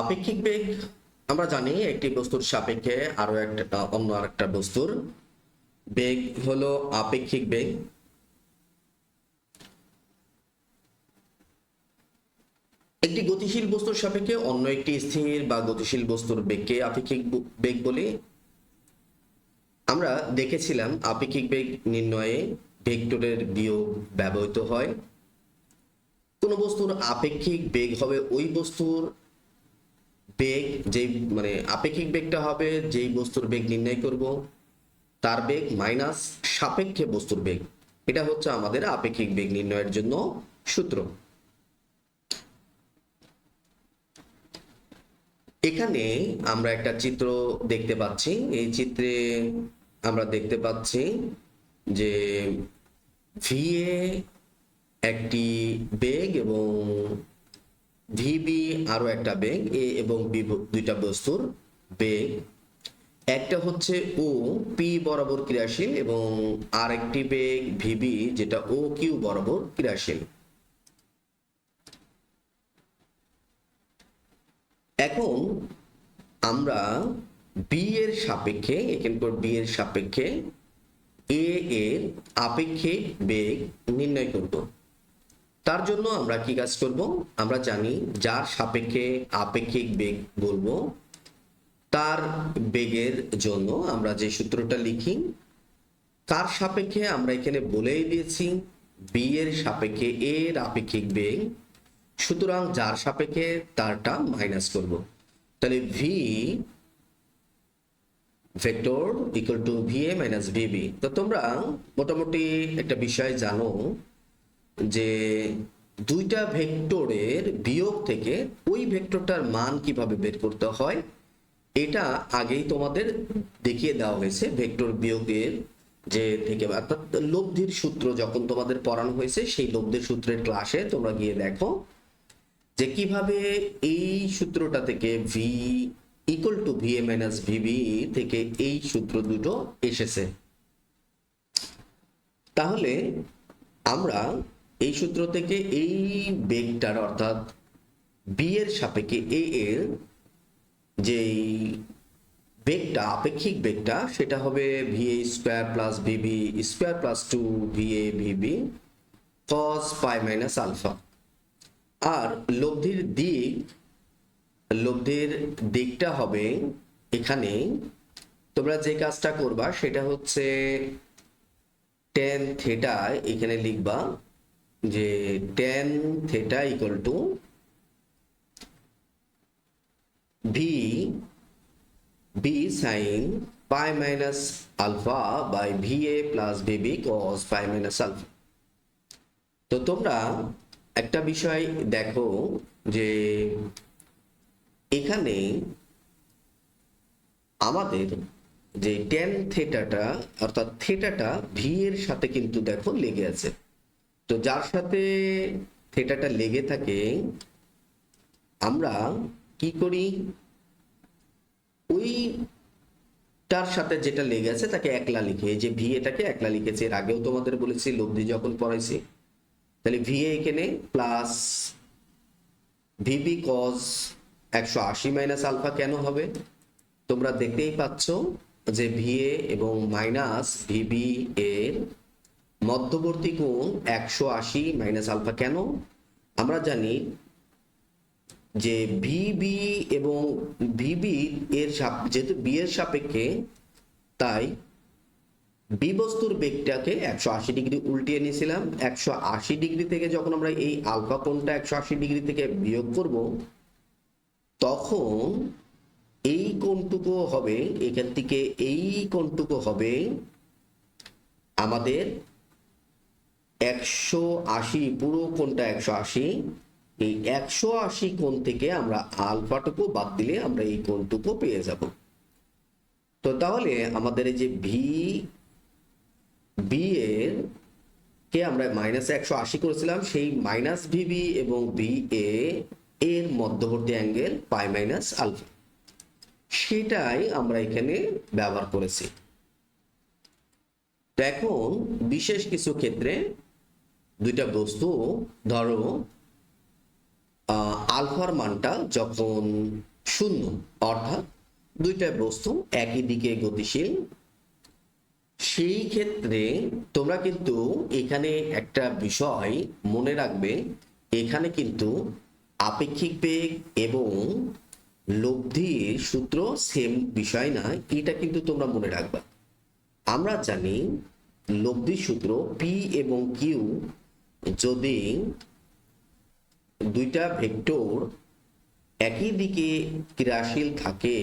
আপেক্ষিক বেগ, আমরা জানি একটি বস্তুর সাপেক্ষে আরও একটা, অন্য আরেকটা বস্তুর বেগ হলো আপেক্ষিক বেগ। একটি গতিশীল বস্তুর সাপেক্ষে অন্য একটি স্থির বা গতিশীল বস্তুর বেগকে আপেক্ষিক বেগ বলি। আমরা দেখেছিলাম আপেক্ষিক বেগ নির্ণয়ে ভেক্টরের বিয়োগ ব্যবহৃত হয়। কোন বস্তুর আপেক্ষিক বেগ হবে ওই বস্তুর বেগ, যেই মানে আপেক্ষিক বেগটা হবে, যেই বস্তুর বেগ নির্ণয় করব, তার বেগ মাইনাস সাপেক্ষে বস্তুর বেগ। এটা হচ্ছে আমাদের আপেক্ষিক বেগ নির্ণয়ের জন্য সূত্র। এখানে আমরা একটা চিত্র দেখতে পাচ্ছি। এই চিত্রে আমরা দেখতে পাচ্ছি যে ভিএ একটি বেগ এবং ভিবি আরও একটা বেগ এ এবং বি দুইটা বস্তুর বেগ একটা হচ্ছে ও পি বরাবর ক্রিয়াশীল এবং আরেকটি বেগ ভিবি, যেটা ও কিউ বরাবর ক্রিয়াশীল। এখন আমরা বি এর সাপেক্ষে এখানকার বি এর সাপেক্ষে এ এর আপেক্ষিক বেগ নির্ণয় করব। তার জন্য আমরা কি কাজ করব? আমরা জানি যার সাপেক্ষে আপেক্ষিক বেগ বলব, তার বেগের জন্য আমরা যে সূত্রটা লিখি, তার সাপেক্ষে আমরা এখানে বলেই দিয়েছি বি এর সাপেক্ষে এ এর আপেক্ষিক বেগ, সুতরাং যার সাপেক্ষে তারটা মাইনাস করব। তাহলে V vector equal to V A minus VB তো তোমরা মোটামুটি একটা বিষয় জানো যে দুইটা ভেক্টরের বিয়োগ থেকে ওই ভেক্টরটার মান কীভাবে বের করতে হয়, এটা আগেই তোমাদের দেখিয়ে দেওয়া হয়েছে। ভেক্টর বিয়োগের যে থেকে অর্থাৎ লব্ধির সূত্র যখন তোমাদের পড়ানো হয়েছে, সেই লব্ধির সূত্রের ক্লাসে তোমরা গিয়ে দেখো যে কীভাবে এই সূত্রটা থেকে V equal to V A minus VB থেকে এই সূত্র দুটো এসেছে। তাহলে আমরা এই সূত্র থেকে এই বেগটার অর্থাৎ বি এর সাপেক্ষে এ এর যেই বেগটা, আপেক্ষিক বেগটা, সেটা হবে V A square plus VB square plus two V A VB cos pi minus alpha আর লব্ধির দিক, লব্ধির দিকটা হবে এখানে। তোমরা যে কাজটা করবা, সেটা হচ্ছে টেন থেটা এখানে লিখবা। যে tan theta equal to V B sine pi minus alpha by V A plus VB cos pi minus alpha তো তোমরা একটা বিষয় দেখো যে এখানে আমাদের যে টেন থেটাটা অর্থাৎ থেটাটা ভি এর সাথে কিন্তু দেখো লেগে আছে। তো যার সাথে থেটাটা লেগে থাকে, আমরা কি করি? ওই তার সাথে যেটা লেগে আছে তাকে একলা লিখে যে ভি এটাকে একলা লিখেছে। এর আগেও তোমাদের বলেছি, লব্ধি যখন পড়াইছি, তাহলে ভি এখানে প্লাস ভিবি কজ একশো আশি মাইনাস আলফা কেন হবে? তোমরা দেখতেই পাচ্ছ যে ভিএ এবং মাইনাস ভিবি এর মধ্যবর্তী কোণ একশো আশি মাইনাস আলফা কেন? আমরা জানি যে ভিবি এবং ভিবি এর যেহেতু বি এর সাপেক্ষে, তাই বি বস্তুর বেগটাকে একশো আশি ডিগ্রি উল্টিয়ে নিয়েছিলাম। একশো আশি ডিগ্রি থেকে যখন আমরা এই আলফা কোণটা একশো আশি ডিগ্রি থেকে বিয়োগ করব, তখন এই কোণটুকু হবে, এখান থেকে এই কোণটুকু হবে আমাদের একশো আশি, পুরো কোনটা একশো আশি। এই একশো আশি কোণ থেকে আমরা আলফাটুকু বাদ দিলে আমরা এই কোণটুকু পেয়ে যাব। তো তাহলে আমাদের এই যে ভি বি এর কে আমরা মাইনাস একশো আশি করেছিলাম, সেই মাইনাস ভিবি এবং বি এ এর মধ্যবর্তী অ্যাঙ্গেল পাই মাইনাস আলফা সেটাই আমরা এখানে ব্যবহার করেছি। এখন বিশেষ কিছু ক্ষেত্রে দুইটা বস্তু, ধরো আলফার মানটা যখন শূন্য, অর্থাৎ দুইটা বস্তু একই দিকে গতিশীল, সেই ক্ষেত্রে তোমরা কিন্তু এখানে একটা বিষয় মনে রাখবে, এখানে কিন্তু আপেক্ষিক বেগ এবং লব্ধির সূত্র সেম বিষয় না, এটা কিন্তু তোমরা মনে রাখবা। আমরা জানি লব্ধির সূত্র পি এবং কিউ যদি দুইটা ভেক্টর একই দিকে ক্রিয়াশীল থাকে,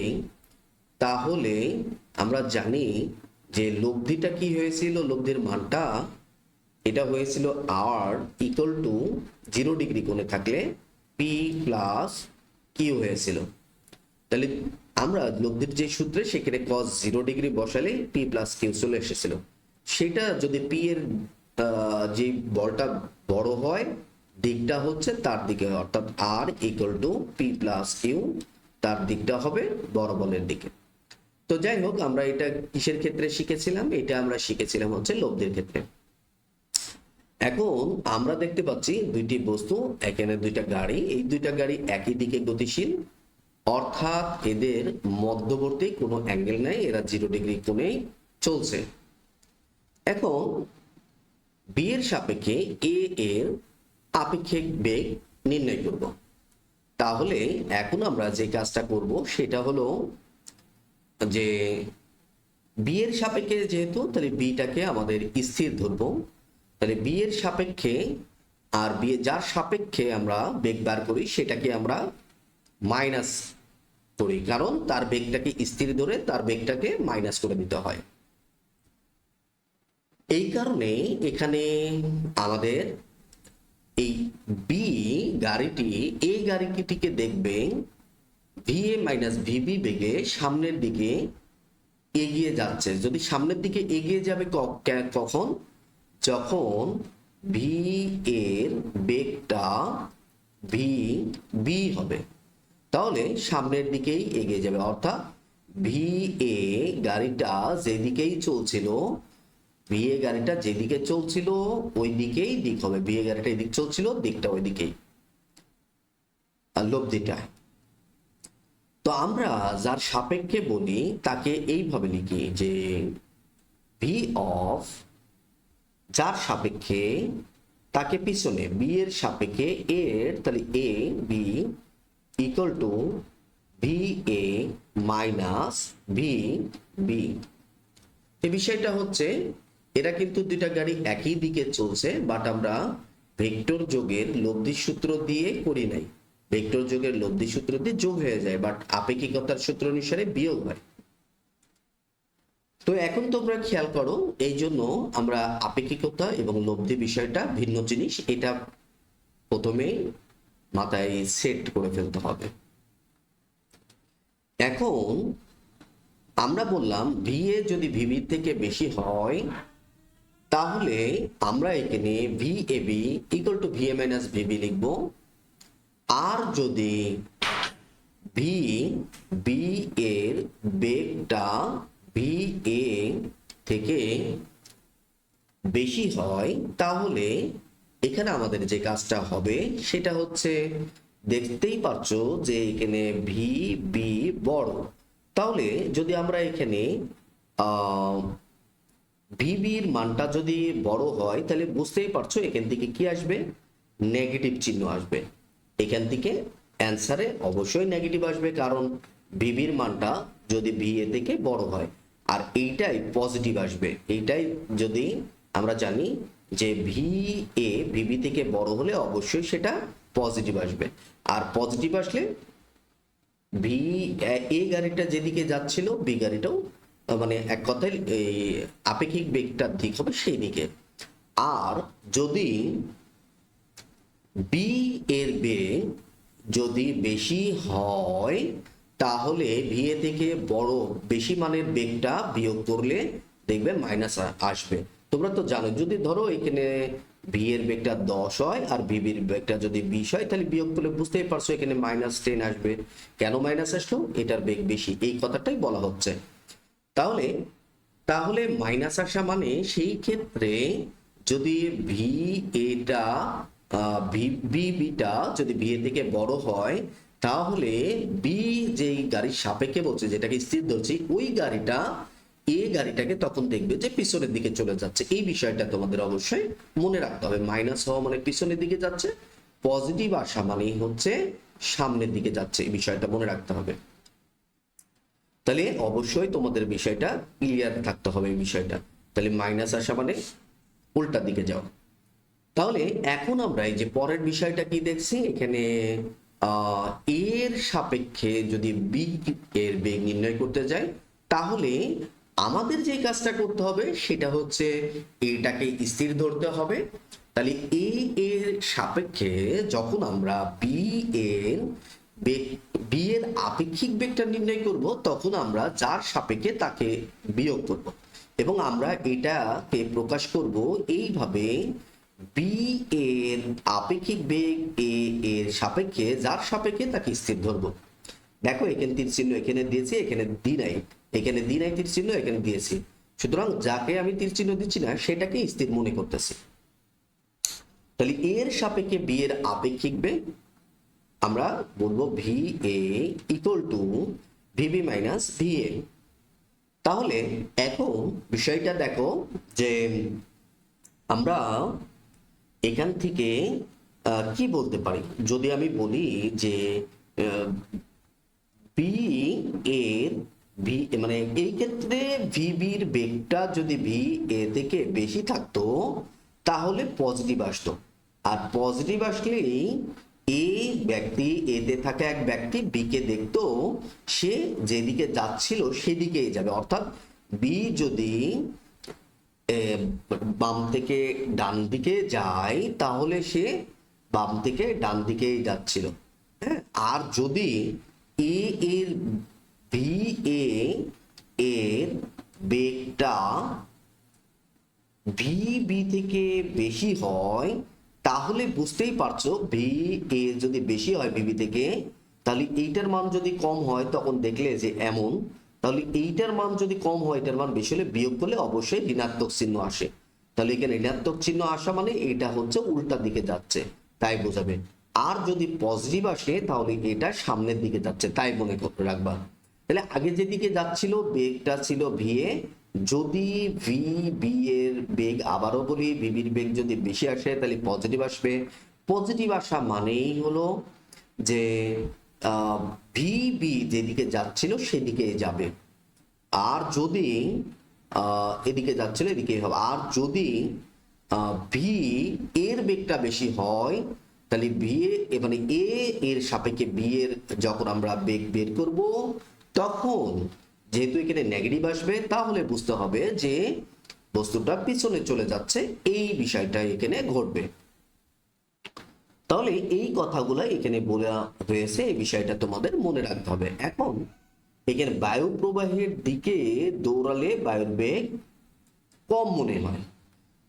তাহলে আমরা জানি যে লব্ধিটা কি হয়েছিল, লব্ধির মানটা এটা হয়েছিল R equal to zero degree কোণে থাকলে পি প্লাস কিউ হয়েছিল। তাহলে আমরা লব্ধির যে সূত্রে সেখানে কস জিরো ডিগ্রি বসালে পি প্লাস কিউ চলে এসেছিল। সেটা যদি পি এর যে বলটা বড় হয়, দিকটা হচ্ছে তার দিকে, অর্থাৎ R equal to P plus Q তার দিকটা হবে বড় বলের দিকে। তো যাই হোক, আমরা এটা কিসের ক্ষেত্রে শিখেছিলাম? এটা আমরা শিখেছিলাম হচ্ছে লব্ধির ক্ষেত্রে। এখন আমরা দেখতে পাচ্ছি দুইটি বস্তু, এখানে দুইটা গাড়ি, এই দুইটা গাড়ি একই দিকে গতিশীল, অর্থাৎ এদের মধ্যবর্তী কোনো অ্যাঙ্গেল নাই, এরা জিরো ডিগ্রি কোণেই চলছে। এখন বি এর সাপেক্ষে এ এর আপেক্ষিক বেগ নির্ণয় করব। তাহলে এখন আমরা যে কাজটা করব সেটা হলো যে বি এর সাপেক্ষে যেহেতু, তাহলে বিটাকে আমাদের স্থির ধরবো। তাহলে বি এর সাপেক্ষে আর বি যার সাপেক্ষে আমরা বেগ বার করি সেটাকে আমরা মাইনাস করি। কারণ তার বেগটাকে স্থির ধরে তার বেগটাকে মাইনাস করে দিতে হয়। এই কারণে এখানে আমাদের এই বি গাড়িটি, এই গাড়িটিকে দেখবেন ভিএ মাইনাস ভিবি বেগে সামনের দিকে এগিয়ে যাচ্ছে। যদি সামনের দিকে এগিয়ে যাবে কখন? যখন ভি এর বেগটা ভি বি হবে। তাহলে সামনের দিকেই এগিয়ে যাবে। অর্থাৎ ভি এ গাড়িটা যেদিকেই চলছিল এ গাড়িটা যেদিকে চলছিল ওই দিকেই দিক হবে। এ গাড়িটা এদিক চলছিল, দিকটা ওই দিকেই লব্ধিটা তো আমরা যার সাপেক্ষে বলি, তাকে এইভাবে লিখি যে ভি অফ যার সাপেক্ষে তাকে পিছনে বি এর সাপেক্ষে এর তাহলে A B equal to V A minus V B এই বিষয়টা হচ্ছে এরা কিন্তু দুইটা গাড়ি একই দিকে চলছে বাট আমরা ভেক্টর যোগের লব্ধি সূত্র দিয়ে করি নাই। ভেক্টর যোগের লব্ধি সূত্র দিয়ে যোগ হয়ে যায় বাট আপেক্ষিকতার সূত্র অনুসারে বিয়োগ হয়। তো এখন তোমরা খেয়াল করো, এই জন্য আমরা আপেক্ষিকতা এবং লব্ধি বিষয়টা ভিন্ন জিনিস, এটা প্রথমেই মাথায় সেট করে ফেলতে হবে। এখন আমরা বললাম ভিএ যদি ভিবি থেকে বেশি হয় তাহলে আমরা এখানে V A B equal to VA minus VB লিখব। আর যদি ভি বি এর বেগটা ভি এ থেকে বেশি হয়, তাহলে এখানে আমাদের যে কাজটা হবে সেটা হচ্ছে দেখতেই পারছ যে এখানে ভি বি বড়। তাহলে যদি আমরা এখানে ভিবির মানটা যদি বড় হয়, তাহলে বুঝতেই পারছ এখান থেকে কি আসবে? নেগেটিভ চিহ্ন আসবে। এখান থেকে অ্যান্সারে অবশ্যই নেগেটিভ আসবে, কারণ ভিবির মানটা যদি ভি এ থেকে বড় হয়, আর এইটাই পজিটিভ আসবে। এইটাই যদি আমরা জানি যে ভি এ ভিবি থেকে বড় হলে অবশ্যই সেটা পজিটিভ আসবে। আর পজিটিভ আসলে ভি এ গাড়িটা যেদিকে যাচ্ছিল বি গাড়িটাও মানে এক কথায় এই আপেক্ষিক বেগটার দিক হবে সেই দিকে। আর যদি বি এর বেগ যদি বেশি হয়, তাহলে ভি এ থেকে বড় বেশি মানের বেগটা বিয়োগ করলে দেখবে মাইনাস আসবে। তোমরা তো জানো যদি ধরো এখানে ভি এর বেগটা দশ হয় আর ভিবির বেগটা যদি বিশ হয়, তাহলে বিয়োগ করলে বুঝতেই পারছ এখানে মাইনাস টেন আসবে। কেন মাইনাস আসলো? এটার বেগ বেশি। এই কথাটাই বলা হচ্ছে। তাহলে তাহলে মাইনাস আসা মানে সেই ক্ষেত্রে যদি ভি এটা বিটা যদি বি এর থেকে বড় হয়, তাহলে বি যেই গাড়ির সাপেক্ষে বলছে, যেটাকে স্থির ধরছি, ওই গাড়িটা, এ গাড়িটাকে তখন দেখবে যে পিছনের দিকে চলে যাচ্ছে। এই বিষয়টা তোমাদের অবশ্যই মনে রাখতে হবে। মাইনাস হওয়া মানে পিছনের দিকে যাচ্ছে পজিটিভ আসা মানেই হচ্ছে সামনের দিকে যাচ্ছে। এই বিষয়টা মনে রাখতে হবে। তাহলে অবশ্যই তোমাদের বিষয়টা ক্লিয়ার থাকতে হবে এই বিষয়টা। তাহলে মাইনাস আসা মানে উল্টা দিকে যাও। তাহলে এখন আমরা এই যে পরের বিষয়টা কি দেখছি? এখানে এর সাপেক্ষে যদি বি এর বেগ নির্ণয় করতে যাই, তাহলে আমাদের যে কাজটা করতে হবে সেটা হচ্ছে এটাকে স্থির ধরতে হবে। তাহলে এ এর সাপেক্ষে যখন আমরা বি এর বি এর আপেক্ষিক বেগটা নির্ণয় করব, তখন আমরা যার সাপেক্ষে তাকে বিয়োগ করব। এবং আমরা এটাকে প্রকাশ করব এইভাবে বি এর আপেক্ষিক বেগ এ এর সাপেক্ষে, যার সাপেক্ষে তাকে স্থির ধরবো। দেখো, এখানে তীর চিহ্ন, এখানে দিয়েছি, এখানে দি নাই। এখানে দি নাই তীর চিহ্ন, এখানে দিয়েছি। সুতরাং যাকে আমি তীর চিহ্ন দিচ্ছি না সেটাকে স্থির মনে করতেছি। তাহলে এর সাপেক্ষে বি এর আপেক্ষিক বেগ আমরা বলব V A equal to VB minus V A. তাহলে এখন বিষয়টা দেখো যে আমরা এখান থেকে কি বলতে পারি? যদি আমি বলি যে বি এর ভি মানে এই ক্ষেত্রে ভিবির বেগটা যদি ভি এ থেকে বেশি থাকতো, তাহলে পজিটিভ আসতো। আর পজিটিভ আসলেই এ ব্যক্তি, এতে থাকা এক ব্যক্তি বি কে দেখতো সে যেদিকে যাচ্ছিল সেদিকেই যাবে। অর্থাৎ বি যদি বাম থেকে ডান দিকে যায়, তাহলে সে বাম থেকে ডান দিকেই যাচ্ছিল। হ্যাঁ? আর যদি এ এর, ভি এ এর বেগটা ভি বি থেকে বেশি হয় তাহলে বুঝতেই পারছ ভি এ যদি বেশি হয় ভিবি থেকে, তাহলে এইটার মান যদি কম হয় তখন দেখলে যে এমন, তাহলে এইটার মান যদি কম হয়, এটার মান বেশি হলে বিয়োগ করলে অবশ্যই ঋণাত্মক চিহ্ন আসে। তাহলে এখানে ঋণাত্মক চিহ্ন আসা মানে এটা হচ্ছে উল্টা দিকে যাচ্ছে, তাই বোঝাবে। আর যদি পজিটিভ আসে, তাহলে এটা সামনের দিকে যাচ্ছে, তাই মনে রাখবা। তাহলে আগে যেদিকে যাচ্ছিল, বেগটা ছিল ভিএ যদি ভি বি এর বেগ আবারও বলি ভিবির বেগ যদি বেশি আসে, তাহলে পজিটিভ আসবে। পজিটিভ আসা মানেই হলো যে ভি বি যেদিকে যাচ্ছিল সেদিকে যাবে। আর যদি এদিকে যাচ্ছিল এদিকে হবে। আর যদি ভি এর বেগটা বেশি হয়, তাহলে ভি এ মানে এ এর সাপেক্ষে বি এর যখন আমরা বেগ বের করব, তখন যেহেতু এখানে নেগেটিভ আসবে, তাহলে বুঝতে হবে যে বস্তুটা পিছনে চলে যাচ্ছে, এই বিষয়টা এখানে ঘটবে। তাহলে এই কথাগুলো এখানে বলা হয়েছে, এই বিষয়টা তোমাদের মনে রাখতে হবে। এখন এখানে বায়ু প্রবাহের দিকে দৌড়ালে বায়ুর বেগ কম মনে হয়।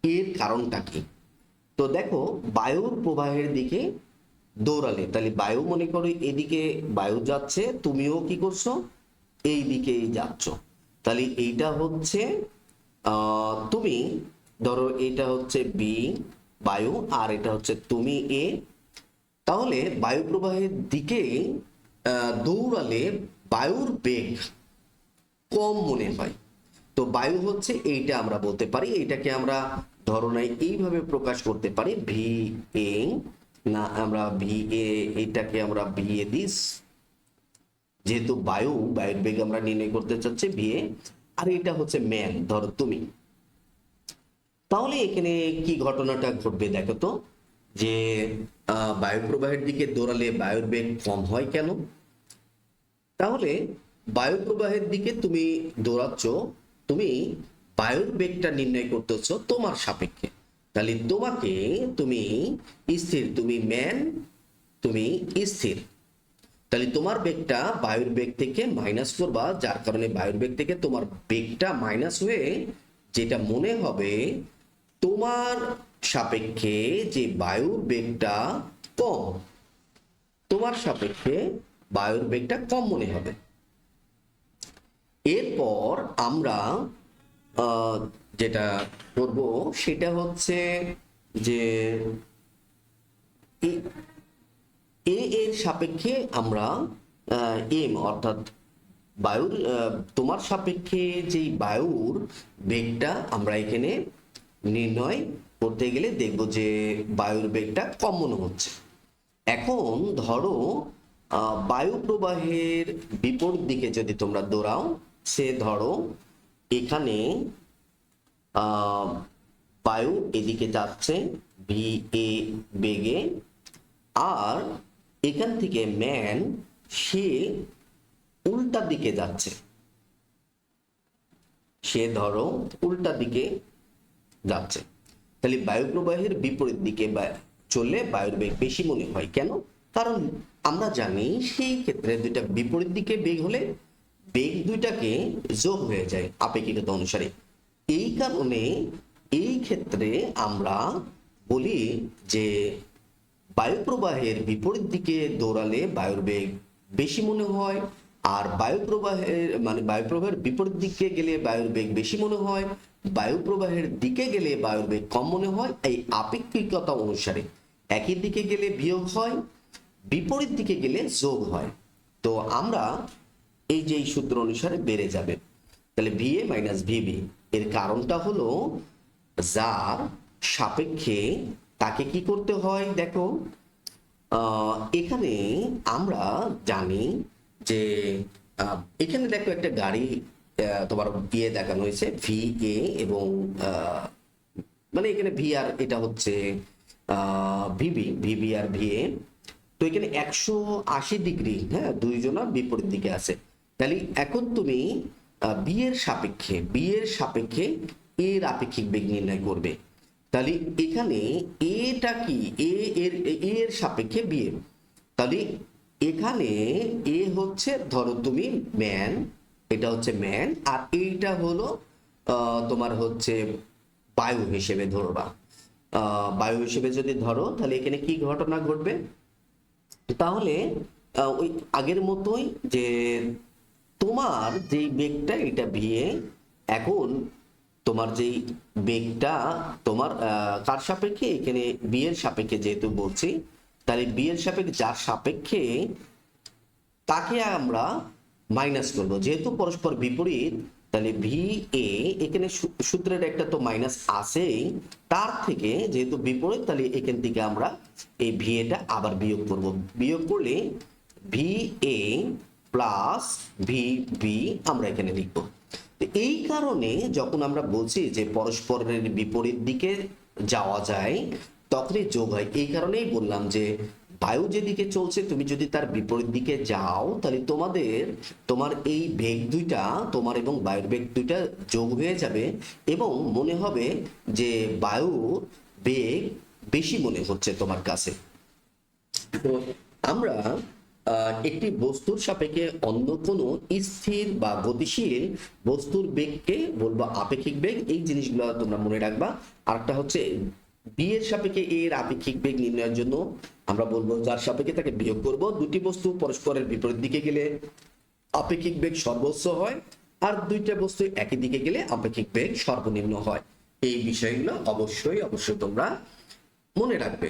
এর কারণটা কি? তো দেখো বায়ুর প্রবাহের দিকে দৌড়ালে, তাহলে বায়ু মনে করো এদিকে বায়ু যাচ্ছে, তুমিও কি করছ? এই দিকেই যাচ্ছ। তাহলে এইটা হচ্ছে তুমি ধরো এটা হচ্ছে বি বায়ু, আর এটা হচ্ছে তুমি এ তাহলে বায়ু প্রবাহের দিকে দৌড়ালে বায়ুর বেগ কম মনে হয়। তো বায়ু হচ্ছে এইটা আমরা বলতে পারি এইটাকে আমরা ধরনায় এইভাবে প্রকাশ করতে পারি ভি এ না, আমরা ভি এ এইটাকে আমরা ভি এ দিস। যেহেতু বায়ু, বায়ুর বেগ আমরা নির্ণয় করতে চাচ্ছি এ আর এটা হচ্ছে ম্যান ধরো তুমি। তাহলে এখানে কি ঘটনাটা ঘটবে দেখো তো, যে বায়ু প্রবাহের দিকে দৌড়ালে বায়ুর বেগ কম হয় কেন? তাহলে বায়ু প্রবাহের দিকে তুমি দৌড়াচ্ছ, তুমি বায়ুর বেগটা নির্ণয় করতেছ তোমার সাপেক্ষে। তাহলে তোমাকে তুমি স্থির, তুমি ম্যান তুমি স্থির। তাহলে তোমার বেগটা বায়ুর বেগ থেকে মাইনাস করবা যার কারণে বায়ুর বেগ থেকে তোমার বেগটা মাইনাস হয়ে যেটা মনে হবে তোমার সাপেক্ষে যে বায়ুর বেগটা কম, তোমার সাপেক্ষে বায়ুর বেগটা কম মনে হবে। এরপর আমরা যেটা করব সেটা হচ্ছে যে এ- এর সাপেক্ষে আমরা এম অর্থাৎ বায়ুর তোমার সাপেক্ষে যেই বায়ুর বেগটা আমরা এখানে নির্ণয় করতে গেলে দেখব যে বায়ুর বেগটা কম মনে হচ্ছে। এখন ধরো বায়ু প্রবাহের বিপরীত দিকে যদি তোমরা দৌড়াও, সে ধরো এখানে বায়ু এদিকে যাচ্ছে ভি এ বেগে, আর এখান থেকে ম্যান সে উল্টা দিকে যাচ্ছে। সে ধরো উল্টা দিকে যাচ্ছে। তাহলে বায়ু প্রবাহের বিপরীত দিকে চললে বায়ুর বেগ বেশি মনে হয়। কেন? কারণ আমরা জানি সেই ক্ষেত্রে দুইটা বিপরীত দিকে বেগ হলে বেগ দুইটাকে যোগ হয়ে যায় আপেক্ষিকতা অনুসারে। এই কারণে এই ক্ষেত্রে আমরা বলি যে বায়ু প্রবাহের বিপরীত দিকে দৌড়ালে বায়ুর বেগ বেশি মনে হয়, আর বায়ু প্রবাহের মানে বায়ু প্রবাহের বিপরীত দিকে গেলে বায়ুর বেগ বেশি মনে হয় বায়ু প্রবাহের দিকে গেলে বায়ুর বেগ কম মনে হয়, এই আপেক্ষিকতা অনুসারে। একই দিকে গেলে বিয়োগ হয়, বিপরীত দিকে গেলে যোগ হয়। তো আমরা এই যে এই সূত্র অনুসারে বেড়ে যাবে। তাহলে ভিএ মাইনাস ভিবি এর কারণটা হলো যার সাপেক্ষে তাকে কি করতে হয় দেখো এখানে আমরা জানি যে এখানে দেখো একটা গাড়ি তোমার দিয়ে দেখানো হয়েছে ভি এ এবং মানে এখানে ভি আর এটা হচ্ছে ভিবি ভিবি আর ভি এ তো এখানে একশো আশি ডিগ্রি হ্যাঁ দুইজনা বিপরীত দিকে আছে। তাহলে এখন তুমি বি এর সাপেক্ষে বি এর সাপেক্ষে এর আপেক্ষিক বেগ নির্ণয় করবে। তাহলে এখানে এটা কি? এ এর এ এর সাপেক্ষে বি এর তাহলে এখানে এ হচ্ছে, ধরো তুমি ম্যান এটা হচ্ছে ম্যান আর এইটা হলো তোমার হচ্ছে বায়ু হিসেবে ধরবা বায়ু হিসেবে যদি ধরো, তাহলে এখানে কি ঘটনা ঘটবে? তাহলে ওই আগের মতোই যে তোমার যেই বেগটা, এটা ভিয়ে এখন তোমার যেই বেগটা, তোমার কার সাপেক্ষে? এখানে বিয়ের সাপেক্ষে যেহেতু বলছি, তাহলে বিয়ের সাপেক্ষে যার সাপেক্ষে, তাকে আমরা মাইনাস করব। যেহেতু পরস্পর বিপরীত, তাহলে ভি এ এখানে সূত্রের একটা তো মাইনাস আসেই তার থেকে যেহেতু বিপরীত, তাহলে এখান থেকে আমরা এই ভি এটা আবার বিয়োগ করব। বিয়োগ করলে V A plus V B আমরা এখানে লিখব। এই কারণে যখন আমরা বলছি যে পরস্পরের বিপরীত দিকে যাওয়া যায়, তখনই যোগ হয়। এই কারণেই বললাম যে বায়ু যেদিকে চলছে, তুমি যদি তার বিপরীত দিকে যাও, তাহলে তোমাদের, তোমার এই বেগ দুইটা, তোমার এবং বায়ুর বেগ দুইটা যোগ হয়ে যাবে এবং মনে হবে যে বায়ু বেগ বেশি মনে হচ্ছে তোমার কাছে। তো আমরা একটি বস্তুর সাপেক্ষে অন্য কোনো স্থির বা গতিশীল বস্তুর বেগকে বলব আপেক্ষিক বেগ। এই জিনিসগুলো তোমরা মনে রাখবা। আরেকটা হচ্ছে বি এর সাপেক্ষে A এর আপেক্ষিক বেগ নির্ণয়ের জন্য আমরা বলব যার সাপেক্ষে তাকে বিয়োগ করব। দুটি বস্তু পরস্পরের বিপরীত দিকে গেলে আপেক্ষিক বেগ সর্বোচ্চ হয় আর দুইটা বস্তু একই দিকে গেলে আপেক্ষিক বেগ সর্বনিম্ন হয়। এই বিষয়গুলো অবশ্যই অবশ্যই তোমরা মনে রাখবে।